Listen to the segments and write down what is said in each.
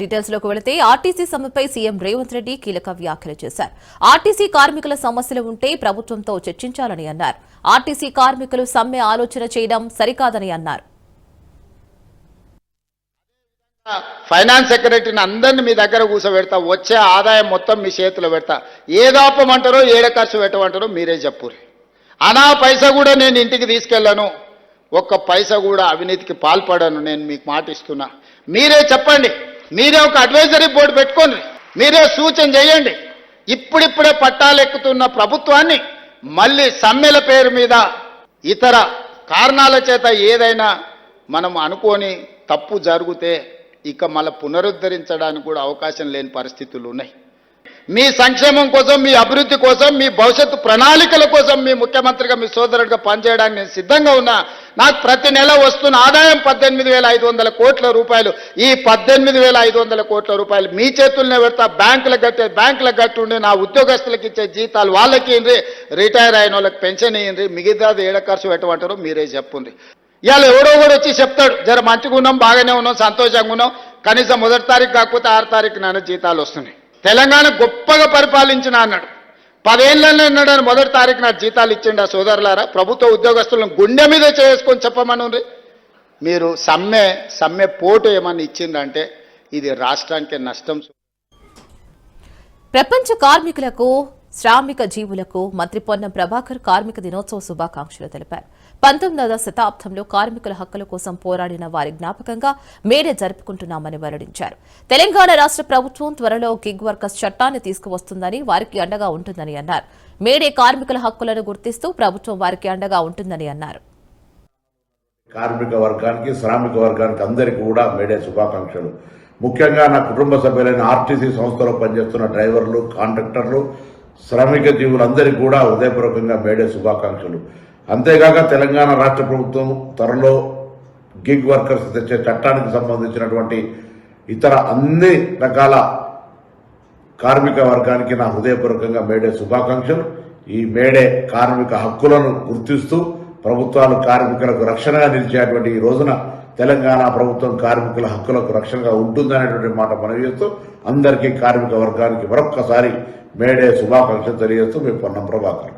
డీటెయిల్స్లోకి వెళితే ఆర్టీసీ సమ్మెపై సీఎం రేవంత్ రెడ్డి కీలక వ్యాఖ్యలు చేశారు. ఆర్టీసీ కార్మికుల సమస్యలు ఉంటే ప్రభుత్వంతో చర్చించాలని అన్నారు. ఆర్టీసీ కార్మికులు సమ్మె ఆలోచన చేయడం సరికాదని అన్నారు. ఫైనాన్స్ సెక్రటరీని అందరిని మీ దగ్గర కూర్చోబెడతా వచ్చే ఆదాయం మొత్తం మీ చేతిలో పెడతా. ఏదాపమంటారో ఏడ ఖర్చు పెట్టమంటారో మీరే చెప్పుర్రి. అనా పైసా కూడా నేను ఇంటికి తీసుకెళ్ళను. ఒక్క పైసా కూడా అవినీతికి పాల్పడను నేను మీకు మాట ఇస్తున్నా మీరే చెప్పండి. మీరే ఒక అడ్వైజరీ బోర్డు పెట్టుకోండి. మీరే సూచన చేయండి. ఇప్పుడిప్పుడే పట్టాలెక్కుతున్న ప్రభుత్వాన్ని మళ్ళీ సమ్మెల పేరు మీద ఇతర కారణాల చేత ఏదైనా మనం అనుకోని తప్పు జరిగితే ఇక మళ్ళీ పునరుద్ధరించడానికి కూడా అవకాశం లేని పరిస్థితులు ఉన్నాయి. మీ సంక్షేమం కోసం మీ అభివృద్ధి కోసం మీ భవిష్యత్తు ప్రణాళికల కోసం మీ ముఖ్యమంత్రిగా మీ సోదరుడిగా పనిచేయడానికి నేను సిద్ధంగా ఉన్నా. నాకు ప్రతి నెల వస్తున్న ఆదాయం పద్దెనిమిది వేల ఐదు వందల కోట్ల రూపాయలు. ఈ పద్దెనిమిది వేల ఐదు వందల కోట్ల రూపాయలు మీ చేతుల్నే పెడతా. బ్యాంకులకు కట్టే బ్యాంకులకు కట్టుండి నా ఉద్యోగస్తులకు ఇచ్చే జీతాలు వాళ్ళకి ఇయ్యండి రిటైర్ అయిన వాళ్ళకి పెన్షన్ ఇయ్యండి మిగతాది ఏడ ఖర్చు పెట్టమంటారు మీరే చెప్పుంది ఇవాళ ఎవడో కూడా వచ్చి చెప్తాడు జర మంచిగా ఉన్నాం బాగానే ఉన్నాం సంతోషంగా ఉన్నాం. కనీసం మొదటి తారీఖు కాకపోతే ఆరు తారీఖు నాన్న జీతాలు వస్తున్నాయి. తెలంగాణ గొప్పగా పరిపాలించిన అన్నాడు. పదేళ్ళలో అన్నాడు మొదటి తారీఖు నా జీతాలు ఇచ్చిండు ఆ సోదరులారా. ప్రభుత్వ ఉద్యోగస్తులను గుండె మీద చేసుకొని చెప్పమని మీరు సమ్మె సమ్మె పోటు ఏమన్నా ఇచ్చిందంటే ఇది రాష్ట్రానికి నష్టం. ప్రపంచ కార్మికులకు శ్రామిక జీవులకు మంత్రి పొన్నం ప్రభాకర్ కార్మిక దినోత్సవ శుభాకాంక్షలు తెలిపారు. పంతొమ్మిదవ శతాబ్దంలో కార్మికుల హక్కుల కోసం పోరాడిన వారి జ్ఞాపకంగా మేడే జరుపుకుంటున్నామని వెల్లడించారు. తెలంగాణ రాష్ట్ర ప్రభుత్వం త్వరలో గిగ్ వర్కర్స్ చట్టాన్ని తీసుకువస్తుందని వారికి అండగా ఉంటుందని అన్నారు. మేడే కార్మికుల హక్కులను గుర్తిస్తూ ప్రభుత్వం వారికి అండగా ఉంటుందని అన్నారు. కార్మిక వర్గానికి శ్రామిక వర్గానికి అందరికీ కూడా మేడే శుభాకాంక్షలు. ముఖ్యంగా నా కుటుంబ సభ్యులైన ఆర్టీసీ సంస్థలో పనిచేస్తున్న డ్రైవర్లు కాంట్రాక్టర్లు శ్రామిక జీవులందరికీ కూడా హృదయపూర్వకంగా మేడే శుభాకాంక్షలు. అంతేగాక తెలంగాణ రాష్ట్ర ప్రభుత్వం త్వరలో గిగ్ వర్కర్స్ తెచ్చే చట్టానికి సంబంధించినటువంటి ఇతర అన్ని రకాల కార్మిక వర్గానికి నా హృదయపూర్వకంగా మేడే శుభాకాంక్షలు. ఈ మేడే కార్మిక హక్కులను గుర్తిస్తూ ప్రభుత్వాలు కార్మికులకు రక్షణగా నిలిచేటువంటి ఈ రోజున తెలంగాణ ప్రభుత్వం కార్మికుల హక్కులకు రక్షణగా ఉంటుందనేటువంటి మాట మనవి చేస్తూ అందరికీ కార్మిక వర్గానికి మరొక్కసారి మేడే శుభాకాంక్షలు తెలియజేస్తూ మీ పొన్నం ప్రభాకర్.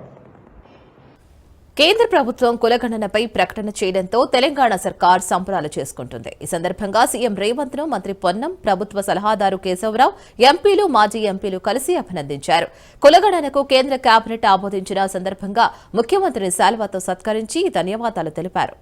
కేంద్ర ప్రభుత్వం కులగణనపై ప్రకటన చేయడంతో తెలంగాణ సర్కార్ సంబరాలు చేసుకుంటుంది. ఈ సందర్భంగా సీఎం రేవంత్ను మంత్రి పొన్నం ప్రభుత్వ సలహాదారు కేశవరావు ఎంపీలు మాజీ ఎంపీలు కలిసి అభినందించారు. కులగణనకు కేంద్ర కేబినెట్ ఆమోదించిన సందర్భంగా ముఖ్యమంత్రిని శాల్వాతో సత్కరించి ధన్యవాదాలు తెలిపారు.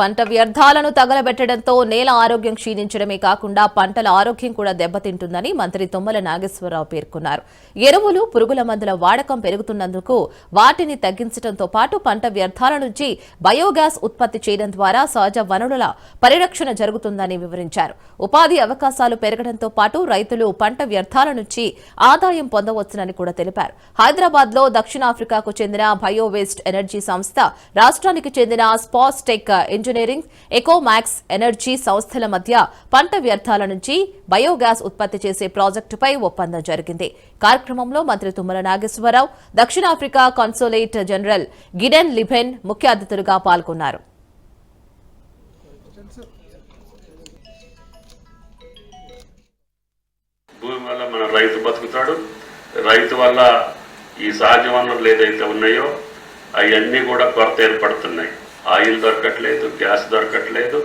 పంట వ్యర్థాలను తగలబెట్టడంతో నేల ఆరోగ్యం క్షీణించడమే కాకుండా పంటల ఆరోగ్యం కూడా దెబ్బతింటుందని మంత్రి తుమ్మల నాగేశ్వరరావు పేర్కొన్నారు. ఎరువులు పురుగుల మందుల వాడకం పెరుగుతున్నందుకు వాటిని తగ్గించడంతో పాటు పంట వ్యర్థాల నుంచి బయోగ్యాస్ ఉత్పత్తి చేయడం ద్వారా సహజ వనరుల పరిరక్షణ జరుగుతుందని వివరించారు. ఉపాధి అవకాశాలు పెరగడంతో పాటు రైతులు పంట వ్యర్థాల నుంచి ఆదాయం పొందవచ్చునని కూడా తెలిపారు. హైదరాబాద్లో దక్షిణాఫ్రికాకు చెందిన బయో వేస్ట్ ఎనర్జీ సంస్థ రాష్ట్రానికి చెందిన స్పాస్టెక్ ఇంజనీర్ ఇంజనీరింగ్ ఎకోమాక్స్ ఎనర్జీ సంస్థల మధ్య పంట వ్యర్థాల నుంచి బయోగ్యాస్ ఉత్పత్తి చేసే ప్రాజెక్టుపై ఒప్పందం జరిగింది. కార్యక్రమంలో మంత్రి తుమ్మల నాగేశ్వరరావు దక్షిణాఫ్రికా కాన్సులేట్ జనరల్ గిడెన్ లిబెన్ ముఖ్య అతిథులుగా పాల్గొన్నారు. భూమి వల్ల మన రైతు బతుకుతాడు. రైతు వల్ల ఈ సహజ వనరులు ఏదైతే ఉన్నాయో అవన్నీ కూడా కొరత ఏర్పడుతున్నాయి. ఆయిల్ దొరకట్లేదు గ్యాస్ దొరకట్లేదు.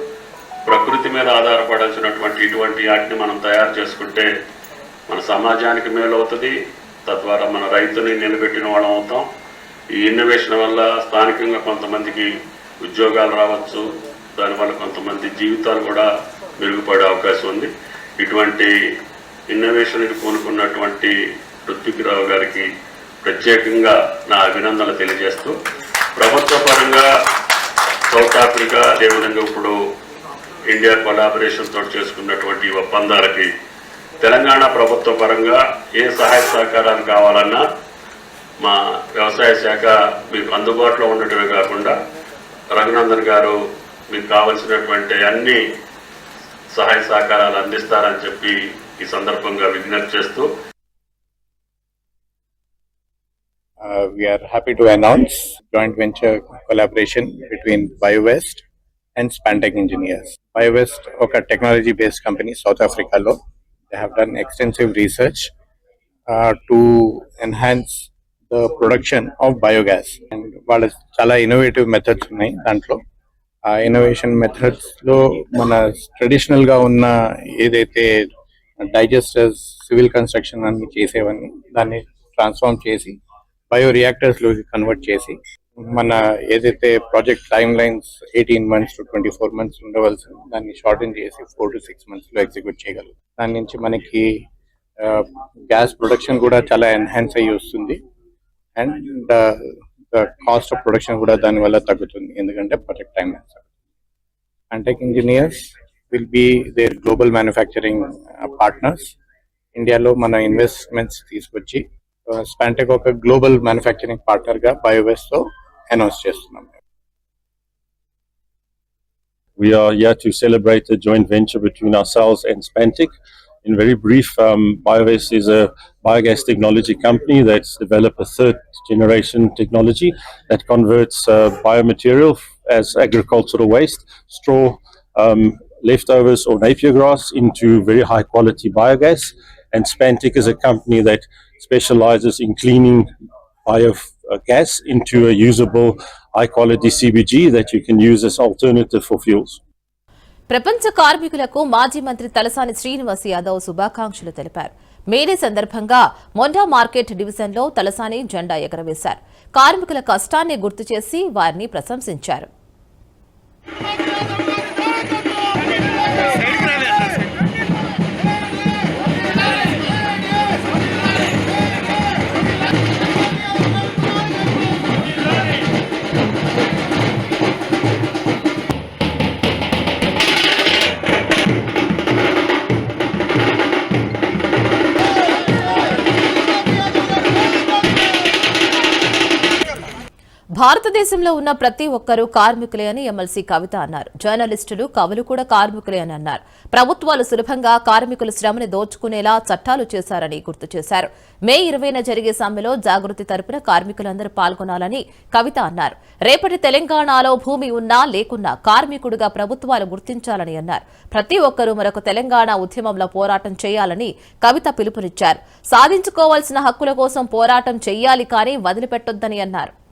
ప్రకృతి మీద ఆధారపడాల్సినటువంటి ఇటువంటి వాటిని మనం తయారు చేసుకుంటే మన సమాజానికి మేలు అవుతుంది తద్వారా మన రైతుని నిలబెట్టిన వాళ్ళం అవుతాం. ఈ ఇన్నోవేషన్ వల్ల స్థానికంగా కొంతమందికి ఉద్యోగాలు రావచ్చు. దానివల్ల కొంతమంది జీవితాలు కూడా మెరుగుపడే అవకాశం ఉంది. ఇటువంటి ఇన్నోవేషన్కి పూనుకున్నటువంటి ఋత్విక్రావు గారికి ప్రత్యేకంగా నా అభినందనలు తెలియజేస్తూ ప్రభుత్వ పరంగా సౌత్ ఆఫ్రికా అదేవిధంగా ఇప్పుడు ఇండియా కొలాబరేషన్ తోటి చేసుకున్నటువంటి ఒప్పందాలకి తెలంగాణ ప్రభుత్వ పరంగా ఏ సహాయ సహకారాలు కావాలన్నా మా వ్యవసాయ శాఖ మీకు అందుబాటులో ఉండటమే కాకుండా రఘునందన్ గారు మీకు కావలసినటువంటి అన్ని సహాయ సహకారాలు అందిస్తారని చెప్పి ఈ సందర్భంగా విజ్ఞప్తి చేస్తూ Uh, we are happy to announce joint venture collaboration between BioWest and Spantec Engineers. BioWest a technology based company South Africa lo, they have done extensive research uh, to enhance the production of biogas and వాళ్ళ చాలా innovative methods ఉన్నాయి దాంట్లో ఆ innovation మెథడ్స్లో మన ట్రెడిషనల్గా ఉన్న ఏదైతే డైజెస్టర్స్ civil construction అన్ని చేసేవన్నీ దాన్ని ట్రాన్స్ఫార్మ్ చేసి బయో రియాక్టర్స్లోకి కన్వర్ట్ చేసి మన ఏదైతే project time lines eighteen months to twenty four months ఉండవలసి దాన్ని షార్టెన్ చేసి ఫోర్ టు సిక్స్ మంత్స్లో ఎగ్జిక్యూట్ చేయగలం దాని నుంచి మనకి గ్యాస్ ప్రొడక్షన్ కూడా చాలా ఎన్హాన్స్ అయ్యి వస్తుంది. And the cost of production కూడా దాని వల్ల తగ్గుతుంది. ఎందుకంటే project time lines అంటెక్ engineers will be there global manufacturing partners. ఇండియాలో మన ఇన్వెస్ట్మెంట్స్ తీసుకొచ్చి స్పాంటెక్ ఒక గ్లోబల్ మ్యానుఫ్యాక్చరింగ్ పార్ట్నర్ గా బయోవేస్ తో అనౌన్స్ చేస్తున్నాం We are here to celebrate a joint venture between ourselves and Spantic. In very brief, um, BioVest is a biogas technology company that's developed a third generation technology that converts uh, biomaterial as agricultural waste, straw, um, leftovers or napier grass into very high quality biogas. And Spantec is a company that specializes in cleaning biogas into a usable high quality CBG that you can use as alternative for fuels. ప్రపంచ కార్మికులకు మాజీ మంత్రి తలసాని శ్రీనివాస్ యాదవ్ శుభాకాంక్షలు తెలిపారు May Day సందర్భంగా Monda market డివిజన్లో తలసాని జెండా ఎగరవేశారు కార్మికుల కష్టాన్ని గుర్తు చేసి వారిని ప్రశంసించారు భారతదేశంలో ఉన్న ప్రతి ఒక్కరూ కార్మికులే అని ఎమ్మెల్సీ కవిత అన్నారు. జర్నలిస్టులు కవులు కూడా కార్మికులే అని అన్నారు. ప్రభుత్వాలు సులభంగా కార్మికుల శ్రమని దోచుకునేలా చట్టాలు చేశారని గుర్తు చేశారు. మే ఇరవైన జరిగే సమ్మెలో జాగృతి తరపున కార్మికులందరూ పాల్గొనాలని కవిత అన్నారు. రేపటి తెలంగాణలో భూమి ఉన్నా లేకున్నా కార్మికుడుగా ప్రభుత్వాలు గుర్తించాలని అన్నారు. ప్రతి ఒక్కరూ మరొక తెలంగాణ ఉద్యమంలో పోరాటం చేయాలని కవిత పిలుపునిచ్చారు. సాధించుకోవాల్సిన హక్కుల కోసం పోరాటం చెయ్యాలి కానీ వదిలిపెట్టొద్దని అన్నారు.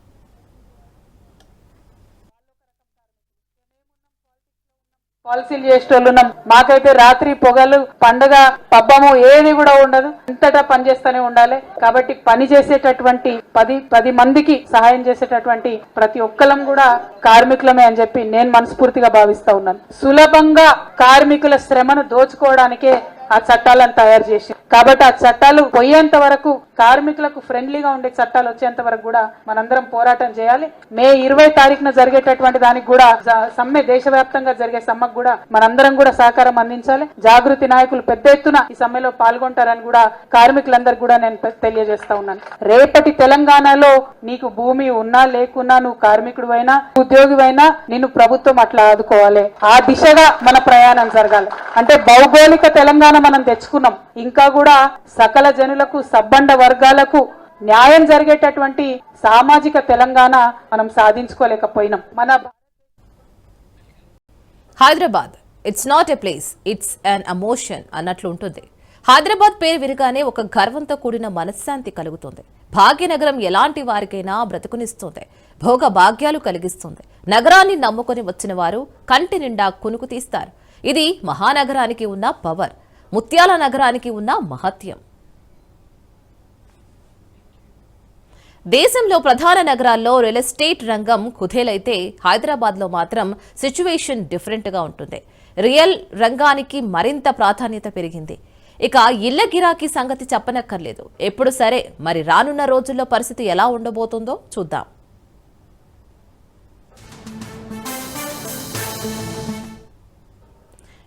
పాలసీలు చేసేటోళ్ళు మాకైతే రాత్రి పొగలు పండగ పబ్బము ఏది కూడా ఉండదు. అంతటా పని చేస్తూనే ఉండాలి. కాబట్టి పని చేసేటటువంటి పది పది మందికి సహాయం చేసేటటువంటి ప్రతి ఒక్కలం కూడా కార్మికులమే అని చెప్పి నేను మనస్ఫూర్తిగా భావిస్తా ఉన్నాను. సులభంగా కార్మికుల శ్రమను దోచుకోవడానికే ఆ చట్టాలను తయారు చేసి కాబట్టి ఆ చట్టాలు పోయేంత వరకు కార్మికులకు ఫ్రెండ్లీగా ఉండే చట్టాలు వచ్చేంత వరకు కూడా మనందరం పోరాటం చేయాలి. మే ఇరవై తారీఖున జరిగేటటువంటి దానికి కూడా సమ్మె దేశవ్యాప్తంగా జరిగే సమ్మకు కూడా మనందరం కూడా సహకారం అందించాలి. జాగృతి నాయకులు పెద్ద ఎత్తున ఈ సమ్మెలో పాల్గొంటారని కూడా కార్మికులందరూ కూడా నేను తెలియజేస్తా ఉన్నాను. రేపటి తెలంగాణలో నీకు భూమి ఉన్నా లేకున్నా నువ్వు కార్మికుడు అయినా ఉద్యోగివైనా నిన్ను ప్రభుత్వం అట్లా ఆదుకోవాలి. ఆ దిశగా మన ప్రయాణం జరగాలి. అంటే భౌగోళిక తెలంగాణ మనం తెచ్చుకున్నాం. ఇంకా కూడా సకల జనులకు సబ్బండ వర్గాలకు న్యాయం జరిగేటటువంటి సామాజిక తెలంగాణ మనం సాధించుకోలేకపోయినాం. మన Hyderabad. It's not a place it's an emotion అన్నట్లు ఉంటుంది. హైదరాబాద్ పేరు విరిగానే ఒక గర్వంతో కూడిన మనశ్శాంతి కలుగుతుంది. భాగ్యనగరం ఎలాంటి వారికైనా బ్రతుకునిస్తుంది. భోగ భాగ్యాలు కలిగిస్తుంది. నగరాన్ని నమ్ముకొని వచ్చిన వారు కంటి నిండా కునుకు తీస్తారు. ఇది మహానగరానికి ఉన్న పవర్ ముత్యాల నగరానికి ఉన్న మహత్యం. దేశంలో ప్రధాన నగరాల్లో రియల్ ఎస్టేట్ రంగం కుదేలైతే హైదరాబాద్లో మాత్రం సిచ్యువేషన్ డిఫరెంట్గా ఉంటుంది. రియల్ రంగానికి మరింత ప్రాధాన్యత పెరిగింది. ఇక ఇళ్ళ గిరాకీ సంగతి చెప్పనక్కర్లేదు. ఎప్పుడు సరే మరి రానున్న రోజుల్లో పరిస్థితి ఎలా ఉండబోతుందో చూద్దాం.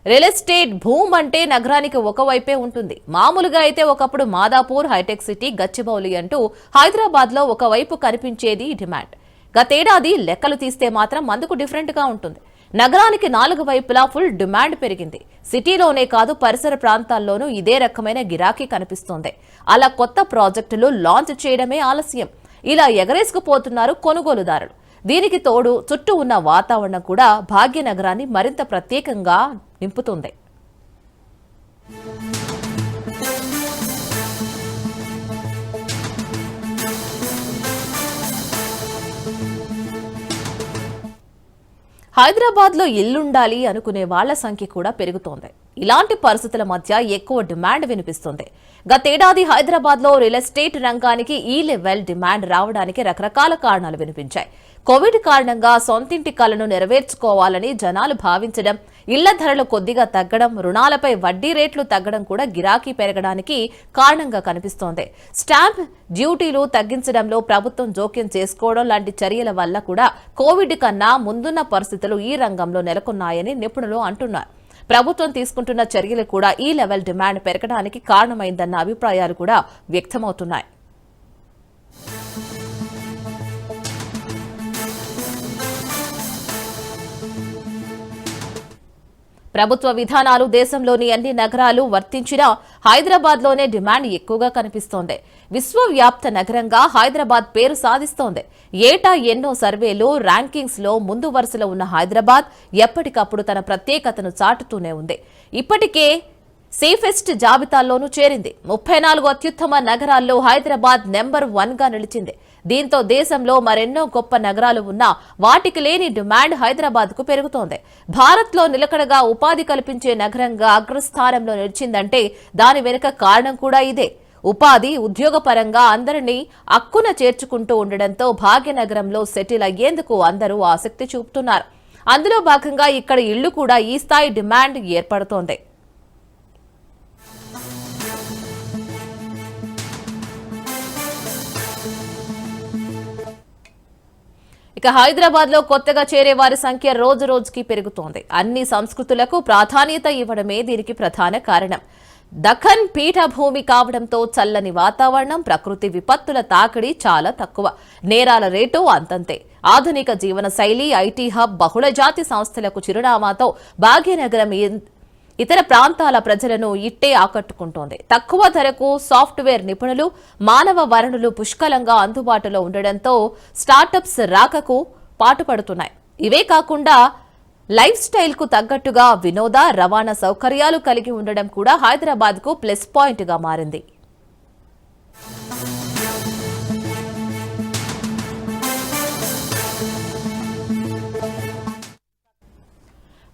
రియల్ ఎస్టేట్ భూమ్ అంటే నగరానికి ఒకవైపే ఉంటుంది. మామూలుగా అయితే ఒకప్పుడు మాదాపూర్ హైటెక్ సిటీ గచ్చిబౌలి అంటూ హైదరాబాద్లో ఒకవైపు కనిపించేది డిమాండ్. గతేడాది లెక్కలు తీస్తే మాత్రం అందుకు డిఫరెంట్గా ఉంటుంది. నగరానికి నాలుగు వైపులా ఫుల్ డిమాండ్ పెరిగింది. సిటీలోనే కాదు పరిసర ప్రాంతాల్లోనూ ఇదే రకమైన గిరాకీ కనిపిస్తోంది. అలా కొత్త ప్రాజెక్టులు లాంచ్ చేయడమే ఆలస్యం. ఇలా ఎగరేసుకుపోతున్నారు కొనుగోలుదారులు. దీనికి తోడు చుట్టూ ఉన్న వాతావరణం కూడా భాగ్యనగరాన్ని మరింత ప్రత్యేకంగా నింపుతుంది. హైదరాబాద్లో ఇల్లుండాలి అనుకునే వాళ్ళ సంఖ్య కూడా పెరుగుతోంది. ఇలాంటి పరిస్థితుల మధ్య ఎక్కువ డిమాండ్ వినిపిస్తుంది. గతేడాది హైదరాబాద్లో రియల్ ఎస్టేట్ రంగానికి ఈ లెవెల్ డిమాండ్ రావడానికి రకరకాల కారణాలు వినిపించాయి. కోవిడ్ కారణంగా సొంతింటి కలను నెరవేర్చుకోవాలని జనాలు భావించడం ఇళ్ళ ధరలు కొద్దిగా తగ్గడం రుణాలపై వడ్డీ రేట్లు తగ్గడం కూడా గిరాకీ పెరగడానికి కారణంగా కనిపిస్తోంది. స్టాంప్ డ్యూటీలు తగ్గించడంలో ప్రభుత్వం జోక్యం చేసుకోవడం లాంటి చర్యల వల్ల కూడా కోవిడ్ కన్నా ముందున్న పరిస్థితులు ఈ రంగంలో నెలకొన్నాయని నిపుణులు అంటున్నారు. ప్రభుత్వం తీసుకుంటున్న చర్యలు కూడా ఈ లెవెల్ డిమాండ్ పెరగడానికి కారణమైందన్న అభిప్రాయాలు కూడా వ్యక్తమవుతున్నాయి. ప్రభుత్వ విధానాలు దేశంలోని అన్ని నగరాలు వర్తించినా హైదరాబాద్లోనే డిమాండ్ ఎక్కువగా కనిపిస్తోంది. విశ్వవ్యాప్త నగరంగా హైదరాబాద్ పేరు సాధిస్తోంది. ఏటా ఎన్నో సర్వేలు ర్యాంకింగ్స్లో ముందు వరుసలో ఉన్న హైదరాబాద్ ఎప్పటికప్పుడు తన ప్రత్యేకతను చాటుతూనే ఉంది. ఇప్పటికే సేఫెస్ట్ జాబితాలోనూ చేరింది. ముప్పై నాలుగు అత్యుత్తమ నగరాల్లో హైదరాబాద్ నెంబర్ వన్గా నిలిచింది. దీంతో దేశంలో మరెన్నో గొప్ప నగరాలు ఉన్నా వాటికి లేని డిమాండ్ హైదరాబాద్కు పెరుగుతోంది. భారత్లో నిలకడగా ఉపాధి కల్పించే నగరంగా అగ్రస్థానంలో నిలిచిందంటే దాని వెనుక కారణం కూడా ఇదే. ఉపాధి ఉద్యోగపరంగా అందరినీ అక్కున చేర్చుకుంటూ ఉండడంతో భాగ్యనగరంలో సెటిల్ అయ్యేందుకు అందరూ ఆసక్తి చూపుతున్నారు. అందులో భాగంగా ఇక్కడ ఇళ్ళు కూడా ఈ స్థాయి డిమాండ్ ఏర్పడుతోంది. ఇక హైదరాబాద్లో కొత్తగా చేరే వారి సంఖ్య రోజు రోజుకి పెరుగుతోంది. అన్ని సంస్కృతులకు ప్రాధాన్యత ఇవ్వడమే దీనికి ప్రధాన కారణం. దఖన్ పీఠభూమి కావడంతో చల్లని వాతావరణం ప్రకృతి విపత్తుల తాకిడి చాలా తక్కువ. నేరాల రేటు అంతంతే. ఆధునిక జీవన శైలి ఐటీ హబ్ బహుళజాతి సంస్థలకు చిరునామాతో భాగ్యనగరం ఇతర ప్రాంతాల ప్రజలను ఇట్టే ఆకట్టుకుంటోంది. తక్కువ ధరకు సాఫ్ట్వేర్ నిపుణులు మానవ వనరులు పుష్కలంగా అందుబాటులో ఉండడంతో స్టార్టప్స్ రాకకు పాటుపడుతున్నాయి. ఇవే కాకుండా లైఫ్ స్టైల్కు తగ్గట్టుగా వినోద రవాణా సౌకర్యాలు కలిగి ఉండడం కూడా హైదరాబాద్కు ప్లస్ పాయింట్గా మారింది.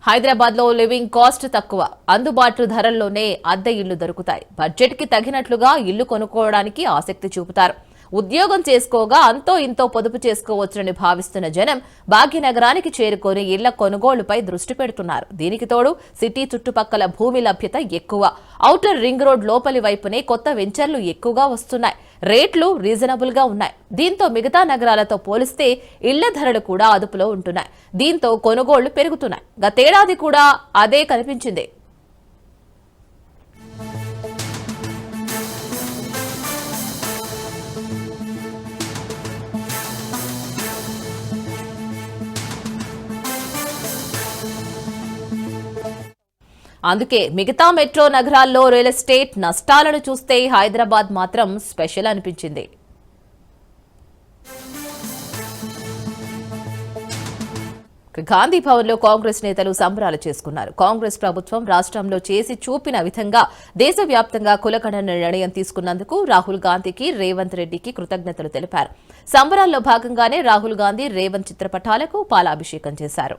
హైదరాబాద్లో లివింగ్ కాస్ట్ తక్కువ. అందుబాటు ధరల్లోనే అద్దె ఇళ్ళు దొరుకుతాయి. బడ్జెట్కి తగినట్లుగా ఇల్లు కొనుక్కోవడానికి ఆసక్తి చూపుతారు. ఉద్యోగం చేసుకోగా అంతో ఇంతో పొదుపు చేసుకోవచ్చునని భావిస్తున్న జనం భాగ్యనగరానికి చేరుకొని ఇళ్ళ కొనుగోలుపై దృష్టి పెడుతున్నారు. దీనికి తోడు సిటీ చుట్టుపక్కల భూమి లభ్యత ఎక్కువ. ఔటర్ రింగ్ రోడ్ లోపలి వైపునే కొత్త వెంచర్లు ఎక్కువగా వస్తున్నాయి. రేట్లు రీజనబుల్గా ఉన్నాయి. దీంతో మిగతా నగరాలతో పోలిస్తే ఇళ్ళ ధరలు కూడా అదుపులో ఉంటున్నాయి. దీంతో కొనుగోళ్ళు పెరుగుతున్నాయి. గతేడాది కూడా అదే కనిపించింది. అందుకే మిగతా మెట్రో నగరాల్లో రియల్ ఎస్టేట్ నష్టాలను చూస్తే హైదరాబాద్ మాత్రం స్పెషల్ అనిపించింది. గాంధీ భవన్లో కాంగ్రెస్ నేతలు సంబరాలు చేసుకున్నారు. కాంగ్రెస్ ప్రభుత్వం రాష్ట్రంలో చేసి చూపిన విధంగా దేశవ్యాప్తంగా కులగణన నిర్ణయం తీసుకున్నందుకు రాహుల్ గాంధీకి రేవంత్ రెడ్డికి కృతజ్ఞతలు తెలిపారు. సంబరాల్లో భాగంగానే రాహుల్ గాంధీ రేవంత్ చిత్రపటాలకు పాలాభిషేకం చేశారు.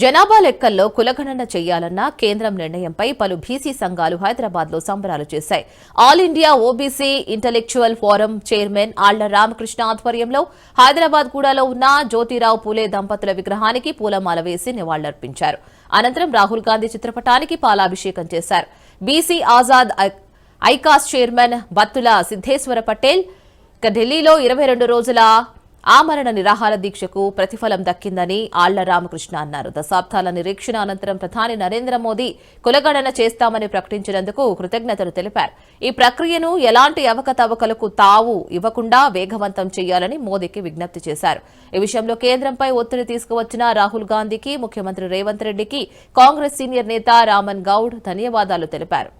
జనాభా లెక్కల్లో కులగణన చేయాలన్న కేంద్రం నిర్ణయంపై పలు బీసీ సంఘాలు హైదరాబాద్లో సంబరాలు చేశాయి. All India OBC intellectual forum chairman Alla Ramakrishna ఆధ్వర్యంలో హైదరాబాద్ కూడాలో ఉన్న జ్యోతిరావు పూలే దంపతుల విగ్రహానికి పూలమాల వేసి నివాళులర్పించారు. అనంతరం రాహుల్ గాంధీ చిత్రపటానికి పాలాభిషేకం చేశారు. బీసీ ఆజాద్ ఐకాస్ చైర్మన్ బత్తుల సిద్ధేశ్వర పటేల్ ఢిల్లీలో ఇరవై రెండు రోజుల ఆమరణ నిరాహార దీక్షకు ప్రతిఫలం దక్కిందని ఆళ్ళ రామకృష్ణ అన్నారు. దశాబ్దాల నిరీక్షణ అనంతరం ప్రధాని నరేంద్ర మోదీ కులగణన చేస్తామని ప్రకటించినందుకు కృతజ్ఞతలు తెలిపారు. ఈ ప్రక్రియను ఎలాంటి అవకతవకలకు తావు ఇవ్వకుండా వేగవంతం చేయాలని మోదీకి విజ్ఞప్తి చేశారు. ఈ విషయంలో కేంద్రంపై ఒత్తిడి తీసుకువచ్చిన రాహుల్ గాంధీకి ముఖ్యమంత్రి రేవంత్ రెడ్డికి కాంగ్రెస్ సీనియర్ నేత రామన్ గౌడ్ ధన్యవాదాలు తెలిపారు.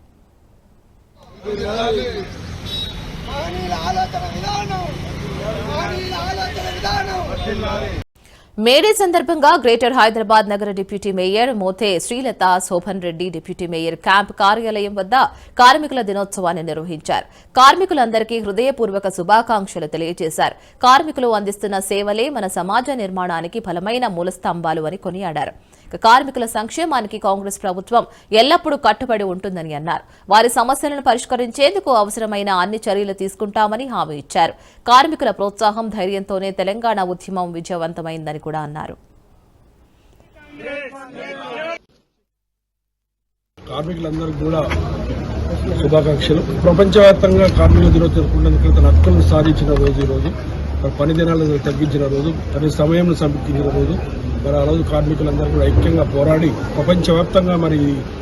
మేడే సందర్భంగా గ్రేటర్ హైదరాబాద్ నగర deputy mayor Mothe Srilatha Shobhan Reddy deputy mayor camp కార్యాలయం వద్ద కార్మికుల దినోత్సవాన్ని నిర్వహించారు. కార్మికులందరికీ హృదయపూర్వక శుభాకాంక్షలు తెలియజేశారు. కార్మికులు అందిస్తున్న సేవలే మన సమాజ నిర్మాణానికి బలమైన మూలస్తంభాలు అని కొనియాడారు. కార్మికుల సంక్షేమానికి కాంగ్రెస్ ప్రభుత్వం ఎల్లప్పుడూ కట్టుబడి ఉంటుందని అన్నారు. వారి సమస్యలను పరిష్కరించేందుకు అవసరమైన అన్ని చర్యలు తీసుకుంటామని హామీ ఇచ్చారు. కార్మికుల ప్రోత్సాహం ధైర్యంతోనే తెలంగాణ ఉద్యమం విజయవంతమైందని కూడా అన్నారు. కార్మికులందరికీ కూడా శుభాకాంక్షలు. ప్రపంచవ్యాప్తంగా కార్మికుల దినోత్సవం జరుపుకున్నందుకు తన హక్కులను సాధించిన రోజు ఈ రోజు. మరి పని దినాలను తగ్గించిన రోజు. తన సమయం సమీక్షించిన రోజు. మరి ఆ రోజు కార్మికులందరూ కూడా ఐక్యంగా పోరాడి ప్రపంచవ్యాప్తంగా మరి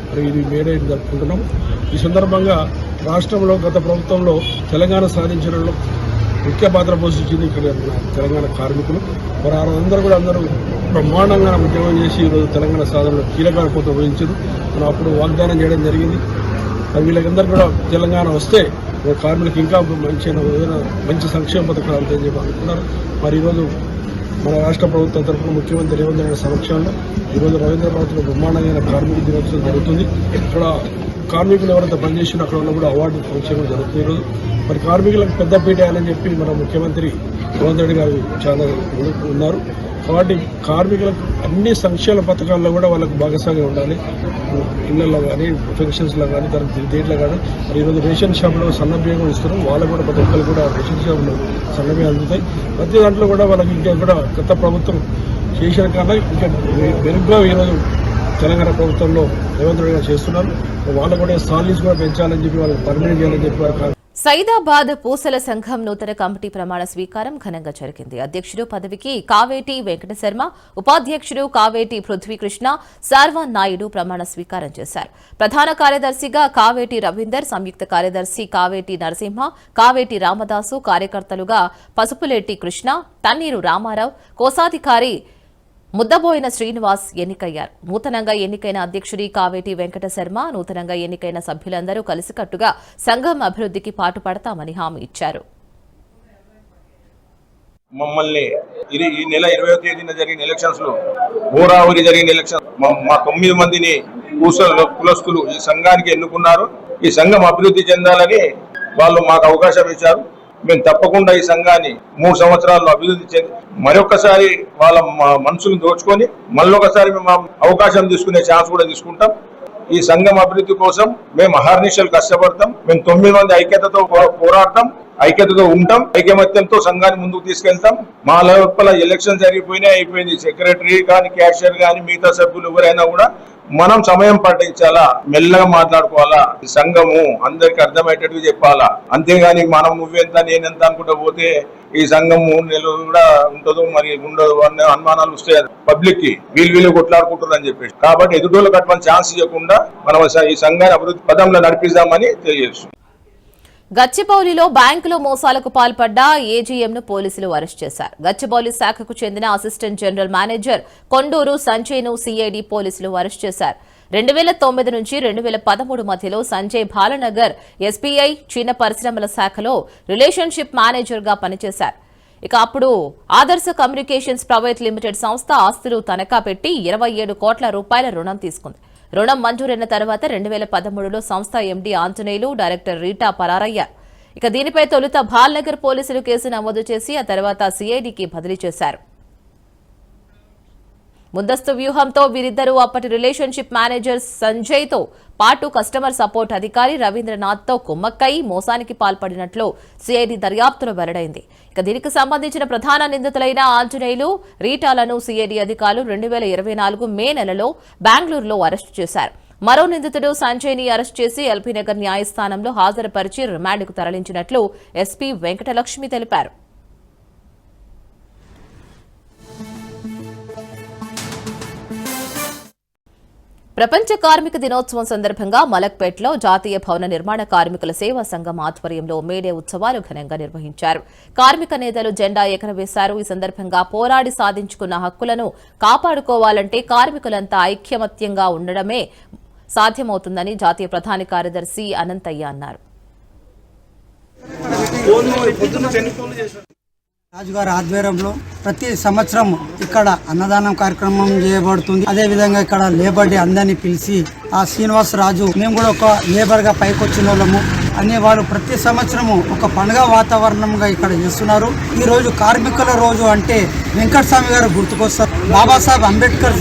మరి ఇది మేడే జరుపుకుంటున్నాం. ఈ సందర్భంగా రాష్ట్రంలో గత ప్రభుత్వంలో తెలంగాణ సాధించడంలో ముఖ్య పాత్ర పోషించింది ఇక్కడ తెలంగాణ కార్మికులు. మరి ఆ అందరూ కూడా అందరూ బ్రహ్మాండంగా ఉద్యమం చేసి ఈరోజు తెలంగాణ సాధనలో కీలక పాత్ర వహించారు మనం అప్పుడు వాగ్దానం చేయడం జరిగింది. మరి వీళ్ళకందరూ కూడా తెలంగాణ వస్తే కార్మికులకు ఇంకా మంచి మంచి సంక్షేమ పథకాలు ఉంటాయని చెప్పి అనుకున్నారు. మరి ఈరోజు మన రాష్ట్ర ప్రభుత్వం తరఫున ముఖ్యమంత్రి రేవంత్ రెడ్డి సమక్షంలో ఈరోజు రవీంద్ర భారత్లో బ్రహ్మాండమైన కార్మిక దినోత్సవం జరుగుతుంది. ఇక్కడ కార్మికులు ఎవరైతే పనిచేసినా అక్కడ ఉన్న కూడా అవార్డు ఫంక్షన్ జరుగుతుంది ఈరోజు. మరి కార్మికులకు పెద్దపీట అని చెప్పి మన ముఖ్యమంత్రి రేవంత్ రెడ్డి గారు చాలా ఉన్నారు. కాబట్టి కార్మికులకు అన్ని సంక్షేమ పథకాల్లో కూడా వాళ్ళకు భాగస్వామ్యం ఉండాలి. ఇళ్ళలో కానీ ఫంక్షన్స్లో కానీ దానికి దేంట్లో కానీ. మరి ఈరోజు రేషన్ షాప్లో సన్నబియ్యం కూడా ఇస్తారు వాళ్ళు కూడా ప్రతి ఒక్కరు కూడా రేషన్ షాప్లో సన్నబియ్యం అందుతాయి. ప్రతి దాంట్లో కూడా వాళ్ళకి ఇంకా కూడా గత ప్రభుత్వం చేసిన కన్నా ఇంకా మెరుగ్గా ఈరోజు తెలంగాణ ప్రభుత్వంలో రేవంత్ రెడ్డి గారు చేస్తున్నారు. వాళ్ళు కూడా సాలీస్ కూడా పెంచాలని చెప్పి వాళ్ళకి పర్మినెంట్ చేయాలని చెప్పి వారు సైదాబాద్ పూసల సంఘం నూతన కమిటీ ప్రమాణ స్వీకారం ఘనంగా జరిగింది. అధ్యక్షుడు పదవికి కావేటి వెంకట శర్మ ఉపాధ్యక్షుడు కావేటి పృథ్వీకృష్ణ సార్వా నాయుడు ప్రమాణ స్వీకారం చేశారు. ప్రధాన కార్యదర్శిగా కావేటి రవీందర్ సంయుక్త కార్యదర్శి కావేటి నరసింహ కావేటి రామదాసు కార్యకర్తలుగా పసుపులేటి కృష్ణ తన్నీరు రామారావు కోశాధికారి ముద్దబోయిన శ్రీనివాస్ ఎన్నికయ్యారు. నూతనంగా ఎన్నికైన అధ్యక్షుడి కావేటి వెంకట శర్మ నూతనంగా ఎన్నికైన సభ్యులందరూ కలిసికట్టుగా సంఘం అభివృద్ధికి పాటుపడతామని హామీ ఇచ్చారు. మమ్మల్ని ఇది ఈ నెల ఇరవై తేదీన జరిగిన ఎలక్షన్స్లో ఊరావురి జరిగిన ఎలక్షన్ మా- తొమ్మిది మందిని కులస్తులు ఈ సంఘానికి ఎన్నుకున్నారు. ఈ సంఘం అభివృద్ధి చెందాలని వాళ్ళు మాకు అవకాశం ఇచ్చారు. మేము తప్పకుండా ఈ సంఘాన్ని మూడు సంవత్సరాల్లో అభివృద్ధి చెంది మరొకసారి వాళ్ళ మనసును దోచుకొని మళ్ళొకసారి మేము అవకాశం తీసుకునే ఛాన్స్ కూడా తీసుకుంటాం. ఈ సంఘం అభివృద్ధి కోసం మేము అహర్నిశలు కష్టపడతాం. మేము తొమ్మిది మంది ఐక్యతతో పో- పోరాడతాం. ఐక్యతతో ఉంటాం. ఐకమత్యంతో సంఘాన్ని ముందుకు తీసుకెళ్తాం. మా లోపల ఎలక్షన్ జరిగిపోయినాయి అయిపోయింది. సెక్రటరీ కానీ క్యాషియర్ కానీ మిగతా సభ్యులు ఎవరైనా కూడా మనం సమయం పాటించాలా? మెల్లగా మాట్లాడుకోవాలా? ఈ సంఘము అందరికి అర్థమయ్యేటట్టు చెప్పాలా? అంతేగాని మనం నువ్వెంత నేనెంత అనుకుంటా పోతే ఈ సంఘము నెల నెలలు కూడా ఉంటుందో మరి ఉండదు అనే అనుమానాలు వస్తాయి పబ్లిక్కి వీళ్ళు వీళ్ళు కొట్లాడుకుంటారు అని చెప్పేసి. కాబట్టి ఎదుటోళ్ళు కట్టమని ఛాన్స్ ఇవ్వకుండా మనం ఈ సంఘాన్ని అభివృద్ధి పదంలో నడిపిద్దామని తెలియజేస్తుంది గచ్చిబౌలిలో బ్యాంకులో మోసాలకు పాల్పడ్డ ఏజీఎంను పోలీసులు అరెస్ట్ చేశారు. గచ్చిబౌలి శాఖకు చెందిన అసిస్టెంట్ జనరల్ మేనేజర్ కొండూరు సంజయ్ను సిఐడి పోలీసులు అరెస్ట్ చేశారు. రెండు వేల తొమ్మిది నుంచి రెండు వేల పదమూడు మధ్యలో సంజయ్ బాలనగర్ ఎస్బీఐ చిన్న పరిశ్రమల శాఖలో రిలేషన్షిప్ మేనేజర్గా పనిచేశారు. ఇక అప్పుడు ఆదర్శ కమ్యూనికేషన్స్ ప్రైవేట్ లిమిటెడ్ సంస్థ ఆస్తులు తనఖా పెట్టి ఇరవై ఏడు కోట్ల రూపాయల రుణం తీసుకుంది. రుణం మంజూరైన తర్వాత రెండు వేల పదమూడులో సంస్థ ఎండీ ఆంజనేయులు డైరెక్టర్ రీటా పరారయ్యారు ఇక దీనిపై తొలుత భాల్నగర్ పోలీసులు కేసు నమోదు చేసి ఆ తర్వాత సిఐడికి బదిలీ చేశారు. ముందస్తు వ్యూహంతో వీరిద్దరూ అప్పటి రిలేషన్షిప్ మేనేజర్ సంజయ్తో పాటు కస్టమర్ సపోర్ట్ అధికారి రవీంద్రనాథ్తో కుమ్మక్కై మోసానికి పాల్పడినట్లు సిఐడి దర్యాప్తులో వెల్లడైంది. ఇక దీనికి సంబంధించిన ప్రధాన నిందితులైన ఆంజనేయులు రీటాలను సిఐడి అధికారులు రెండు వేల ఇరవై నాలుగు మే నెలలో బెంగళూరులో అరెస్టు చేశారు. మరో నిందితుడు సంజయ్ని అరెస్ట్ చేసి ఎల్బీనగర్ న్యాయస్థానంలో హాజరుపరిచి రిమాండ్కు తరలించినట్లు ఎస్పీ వెంకటలక్ష్మి తెలిపారు. ప్రపంచ కార్మిక దినోత్సవం సందర్భంగా మలక్పేట్లో జాతీయ భవన నిర్మాణ కార్మికుల సేవా సంఘం ఆధ్వర్యంలో మేడే ఉత్సవాలు ఘనంగా నిర్వహించారు. కార్మిక నేతలు జెండా ఎగరవేశారు. ఈ సందర్భంగా పోరాడి సాధించుకున్న హక్కులను కాపాడుకోవాలంటే కార్మికులంతా ఐక్యమత్యంగా ఉండడమే సాధ్యమవుతుందని జాతీయ ప్రధాన కార్యదర్శి అనంతయ్య అన్నారు. రాజుగారి ఆధ్వర్యంలో ప్రతి సంవత్సరం ఇక్కడ అన్నదానం కార్యక్రమం చేయబడుతుంది. అదే విధంగా ఇక్కడ లేబర్ డే అందరినీ పిలిచి ఆ శ్రీనివాస్ రాజు మేము కూడా ఒక లేబర్గా పైకొచ్చిన వాళ్ళము. అనే వాళ్ళు ప్రతి సంవత్సరము ఒక పండుగ వాతావరణంగా ఇక్కడ చేస్తున్నారు. ఈ రోజు కార్మికుల రోజు అంటే వెంకటస్వామి గారు గుర్తుకొస్తారు. బాబాసాహెబ్ అంబేద్కర్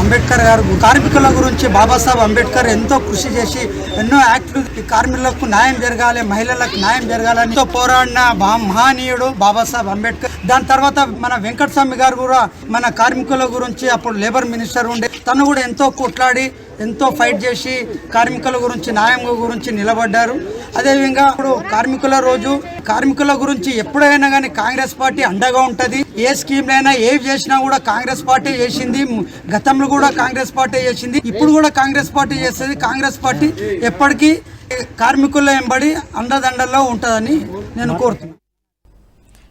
అంబేద్కర్ గారు కార్మికుల గురించి బాబాసాహెబ్ అంబేద్కర్ ఎంతో కృషి చేసి ఎన్నో యాక్ట్లు ఈ కార్మికులకు న్యాయం జరగాలి మహిళలకు న్యాయం జరగాలని ఎంతో పోరాడిన మహనీయుడు బాబాసాహెబ్ అంబేద్కర్. దాని తర్వాత మన వెంకటస్వామి గారు కూడా మన కార్మికుల గురించి అప్పుడు లేబర్ మినిస్టర్ ఉండే. తను కూడా ఎంతో కొట్లాడి ఎంతో ఫైట్ చేసి కార్మికుల గురించి న్యాయం గురించి నిలబడ్డారు. అదేవిధంగా ఇప్పుడు కార్మికుల రోజు కార్మికుల గురించి ఎప్పుడైనా కానీ కాంగ్రెస్ పార్టీ అండగా ఉంటది. ఏ స్కీమ్ అయినా ఏవి చేసినా కూడా కాంగ్రెస్ పార్టీ చేసింది. గతంలో కూడా కాంగ్రెస్ పార్టీ చేసింది. ఇప్పుడు కూడా కాంగ్రెస్ పార్టీ చేస్తుంది. కాంగ్రెస్ పార్టీ ఎప్పటికీ కార్మికుల వెంబడి అండదండల్లో ఉంటుందని నేను కోరుతున్నాను.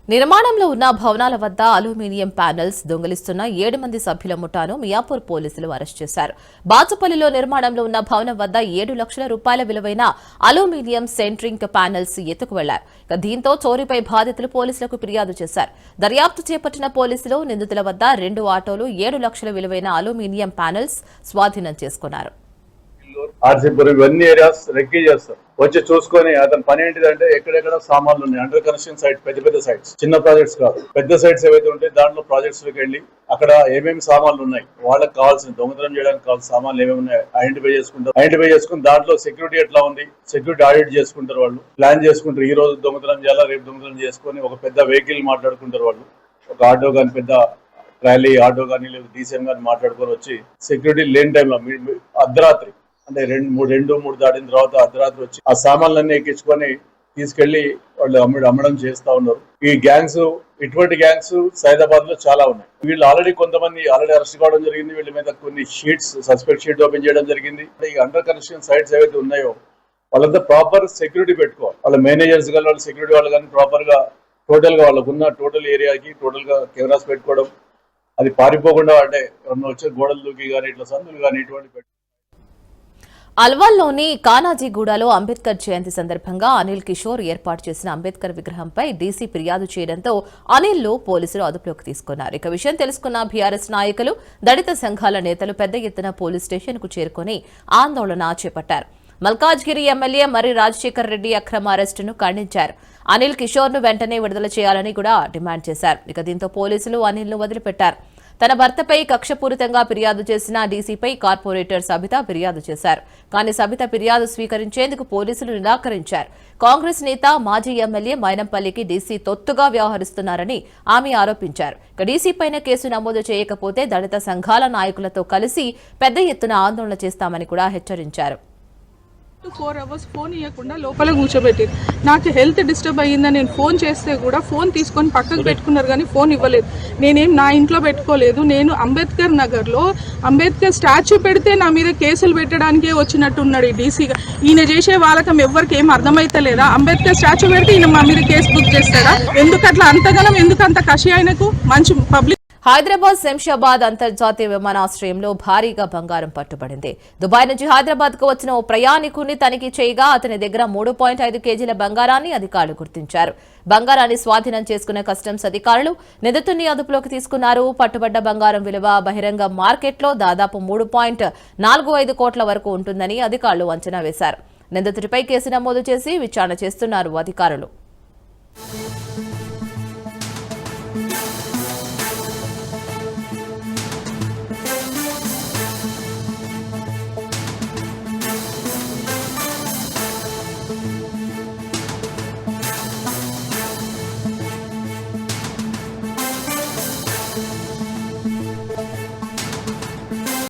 నిర్మాణంలో ఉన్న భవనాల వద్ద అల్యూమినియం ప్యానెల్స్ దొంగిలిస్తున్న ఏడు మంది సభ్యుల ముఠాను మియాపూర్ పోలీసులు అరెస్ట్ చేశారు. బాచుపల్లిలో నిర్మాణంలో ఉన్న భవనం వద్ద ఏడు లక్షల రూపాయల విలువైన అల్యూమినియం సెంట్రింగ్ ప్యానెల్స్ ఎత్తుకు వెళ్ళారు. ఇక దీంతో చోరీపై బాధితులు పోలీసులకు ఫిర్యాదు చేశారు. దర్యాప్తు చేపట్టిన పోలీసులు నిందితుల వద్ద రెండు ఆటోలు ఏడు లక్షల విలువైన అల్యూమినియం ప్యానెల్స్ స్వాధీనం చేసుకున్నారు. ఆర్సీపురం ఇవన్నీ ఏరియాస్ రెక్కీ చేస్తారు. వచ్చి చూసుకొని అతని పని ఏంటిదంటే ఎక్కడెక్కడ సామాన్లు ఉన్నాయి. అండర్ కన్స్ట్రక్షన్ సైట్ పెద్ద పెద్ద సైట్స్ చిన్న ప్రాజెక్ట్స్ కాదు. పెద్ద సైట్స్ ఏవైతే ఉంటాయి దాంట్లో ప్రాజెక్ట్స్లోకి వెళ్ళి అక్కడ ఏమేమి సామాన్లు ఉన్నాయి? వాళ్ళకి కావాల్సిన దొంగతనం చేయడానికి కావాల్సిన సామాన్లు ఏమేమి ఉన్నాయి? ఐడెంటిఫై చేసుకుంటారు. ఐడెంటిఫై చేసుకుని దాంట్లో సెక్యూరిటీ ఎట్లా ఉంది? సెక్యూరిటీ ఆడిట్ చేసుకుంటారు వాళ్ళు. ప్లాన్ చేసుకుంటారు. ఈ రోజు దొంగతనం చేయాలా? రేపు దొంగతనం చేసుకొని ఒక పెద్ద వెహికల్ మాట్లాడుకుంటారు వాళ్ళు. ఒక ఆటో కానీ పెద్ద ట్రాలీ ఆటో కానీ లేదు డీసీఎం కానీ మాట్లాడుకొని వచ్చి సెక్యూరిటీ లేని టైంలో అర్ధరాత్రి అంటే రెండు మూడు రెండు మూడు దాటిన తర్వాత అర్ధరాత్రి వచ్చి ఆ సామాన్లన్నీ ఎక్కించుకొని తీసుకెళ్ళి వాళ్ళు అమ్ముడు అమ్మడం చేస్తా ఉన్నారు. ఈ గ్యాంగ్స్ ఇటువంటి గ్యాంగ్స్ సైదాబాద్లో చాలా ఉన్నాయి. వీళ్ళు ఆల్రెడీ కొంతమంది ఆల్రెడీ అరెస్ట్ కావడం జరిగింది. వీళ్ళ మీద కొన్ని షీట్స్ సస్పెక్ట్ షీట్ ఓపెన్ చేయడం జరిగింది. ఈ అండర్ కన్స్ట్రక్షన్ సైట్స్ ఏవైతే ఉన్నాయో వాళ్ళంతా ప్రాపర్ సెక్యూరిటీ పెట్టుకోవాలి. వాళ్ళ మేనేజర్స్ కానీ వాళ్ళ సెక్యూరిటీ వాళ్ళు కానీ ప్రాపర్గా టోటల్గా వాళ్ళకున్న టోటల్ ఏరియాకి టోటల్గా కెమెరాస్ పెట్టుకోవడం. అది పారిపోకుండా అంటే వచ్చే గోడలు దూకి కానీ ఇట్లా సందులు కానీ ఇటువంటి పెట్టు- అల్వాల్లోని కానాజీగూడలో అంబేద్కర్ జయంతి సందర్భంగా అనిల్ కిషోర్ ఏర్పాటు చేసిన అంబేద్కర్ విగ్రహంపై డీసీ ఫిర్యాదు చేయడంతో అనిల్ను పోలీసులు అదుపులోకి తీసుకున్నారు. ఇక విషయం తెలుసుకున్న బీఆర్ఎస్ నాయకులు దళిత సంఘాల నేతలు పెద్ద ఎత్తున పోలీస్ స్టేషన్కు చేరుకుని ఆందోళన చేపట్టారు. మల్కాజ్గిరి ఎమ్మెల్యే మరి రాజశేఖర్ రెడ్డి అక్రమ అరెస్టును ఖండించారు. అనిల్ కిషోర్ను వెంటనే విడుదల చేయాలని కూడా డిమాండ్ చేశారు. ఇక దీంతో పోలీసులు అనిల్ను వదిలిపెట్టారు. తన భర్తపై కక్షపూరితంగా ఫిర్యాదు చేసిన డీసీపై కార్పొరేటర్ సబిత ఫిర్యాదు చేశారు. కానీ సబిత ఫిర్యాదు స్వీకరించేందుకు పోలీసులు నిరాకరించారు. కాంగ్రెస్ నేత మాజీ ఎమ్మెల్యే మైనంపల్లికి డీసీ తొత్తుగా వ్యవహరిస్తున్నారని ఆమె ఆరోపించారు. ఇక డీసీపైన కేసు నమోదు చేయకపోతే దళిత సంఘాల నాయకులతో కలిసి పెద్ద ఎత్తున ఆందోళన చేస్తామని కూడా హెచ్చరించారు. ఫోర్ అవర్స్ ఫోన్ ఇవ్వకుండా లోపల కూర్చోబెట్టారు నాకు హెల్త్ డిస్టర్బ్ అయ్యిందని నేను ఫోన్ చేస్తే కూడా ఫోన్ తీసుకొని పక్కకు పెట్టుకున్నారు కానీ ఫోన్ ఇవ్వలేదు. నేనేం నా ఇంట్లో పెట్టుకోలేదు. నేను అంబేద్కర్ నగర్లో అంబేద్కర్ స్టాచ్యూ పెడితే నా మీద కేసులు పెట్టడానికే వచ్చినట్టు ఉన్నాడు ఈ డీసీగా ఈయన చేసే వాళ్ళకం ఎవరికి ఏం అర్థమైతలేదా? అంబేద్కర్ స్టాచ్యూ పెడితే ఈయన మా మీద కేసు బుక్ చేస్తాడా? ఎందుకు అట్లా అంతగనం ఎందుకు అంత కషి ఆయనకు మంచి పబ్లిక్ హైదరాబాద్ శంషాబాద్ అంతర్జాతీయ విమానాశ్రయంలో భారీగా బంగారం పట్టుబడింది. దుబాయ్ నుంచి హైదరాబాద్కు వచ్చిన ఓ ప్రయాణికుడిని తనిఖీ చేయగా అతని దగ్గర మూడు పాయింట్ ఐదు కేజీల బంగారాన్ని అధికారులు గుర్తించారు. బంగారాన్ని స్వాధీనం చేసుకున్న కస్టమ్స్ అధికారులు నిందితుడిని అదుపులోకి తీసుకున్నారు. పట్టుబడ్డ బంగారం విలువ బహిరంగ మార్కెట్లో దాదాపు మూడు పాయింట్ నాలుగు ఐదు కోట్ల వరకు ఉంటుందని అధికారులు అంచనా వేశారు. నిందితుడిపై కేసు నమోదు చేసి విచారణ చేస్తున్నారు అధికారులు.